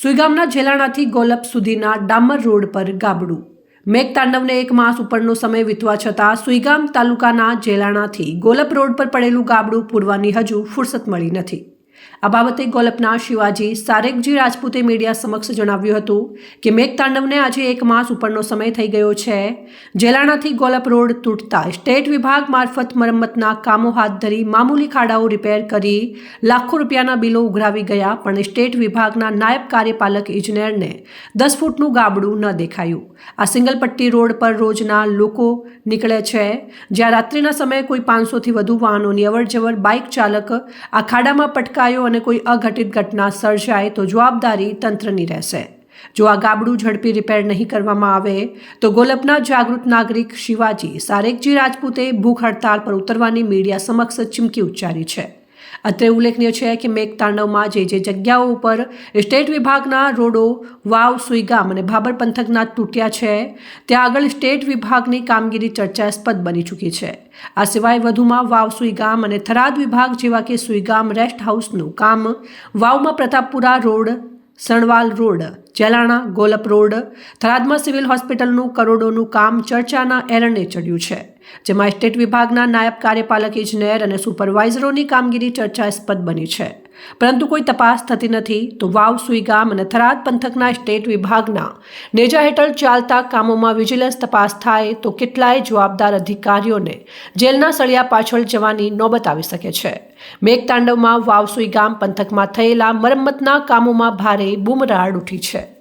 સુઈગામના જેલાણાથી ગોલપ સુધીના ડામર રોડ પર ગાબડું. મેઘતાંડવને એક માસ ઉપરનો સમય વીતવા છતાં સુઈગામ તાલુકાના જેલાણાથી ગોલપ રોડ પર પડેલું ગાબડું પૂરવાની હજુ ફુરસત મળી નથી. આ બાબતે ગોલપના શિવાજી સારેકજી રાજપૂતે મીડિયા સમક્ષ જણાવ્યું હતું કે મેઘતાંડવને આજે એક માસ ઉપરનો સમય થઈ ગયો છે. જેલાણાથી ગોલપ રોડ તૂટતા સ્ટેટ વિભાગ મારફત મરમ્મતના કામો હાથ ધરી મામૂલી ખાડાઓ રિપેર કરી લાખો રૂપિયાના બિલો ઉઘરાવી ગયા, પણ સ્ટેટ વિભાગના નાયબ કાર્યપાલક ઇજનેરને દસ ફૂટનું ગાબડું ન દેખાયું. આ સિંગલ પટ્ટી રોડ પર રોજના લોકો નીકળે છે. જ્યાં રાત્રિના સમયે કોઈ પાંચસોથી વધુ વાહનોની અવરજવર બાઇક ચાલક આ ખાડામાં પટકાયો અને કોઈ અઘટિત ઘટના સર્જાય તો જવાબદારી તંત્રની રહેશે. જો આ ગાબડું ઝડપી રિપેર નહીં કરવામાં આવે, તો ગોલપના જાગૃત નાગરિક શિવાજી સારેકજી રાજપૂતે ભૂખ હડતાળ પર ઉતરવાની મીડિયા સમક્ષ ચીમકી ઉચ્ચારી છે. અત્રે ઉલ્લેખનીય છે કે મેઘતાંડવમાં જે જે જગ્યાઓ ઉપર સ્ટેટ વિભાગના રોડો, વાવ, સુઈગામ અને ભાબર પંથકના તૂટ્યા છે, ત્યાં આગળ સ્ટેટ વિભાગની કામગીરી ચર્ચાસ્પદ બની ચૂકી છે. આ સિવાય વધુમાં વાવ, સુઈગામ અને થરાદ વિભાગ જેવા કે સુઈગામ રેસ્ટ હાઉસનું કામ, વાવમાં Pratappura road, Sanwal road, Jelana, Golap road, થરાદમાં civil હોસ્પિટલનું કરોડોનું કામ ચર્ચાના એરણે ચડ્યું છે. જેમાં સ્ટેટ વિભાગના નાયબ કાર્યપાલક ઇજનેર અને સુપરવાઇઝરોની કામગીરી ચર્ચાસ્પદ બની છે. પરંતુ કોઈ તપાસ થતી નથી, તો વાવ, સુઈગામ અને થરાદ પંથકના સ્ટેટ વિભાગના નેજા હેઠળ ચાલતા કામોમાં વિજિલન્સ તપાસ થાય, તો કેટલાય જવાબદાર અધિકારીઓને જેલના સળિયા પાછળ જવાની નોબત આવી શકે છે. મેઘતાંડવમાં વાવ, સુઈગામ પંથકમાં થયેલા મરમ્મતના કામોમાં ભારે બૂમરાડ ઉઠી છે.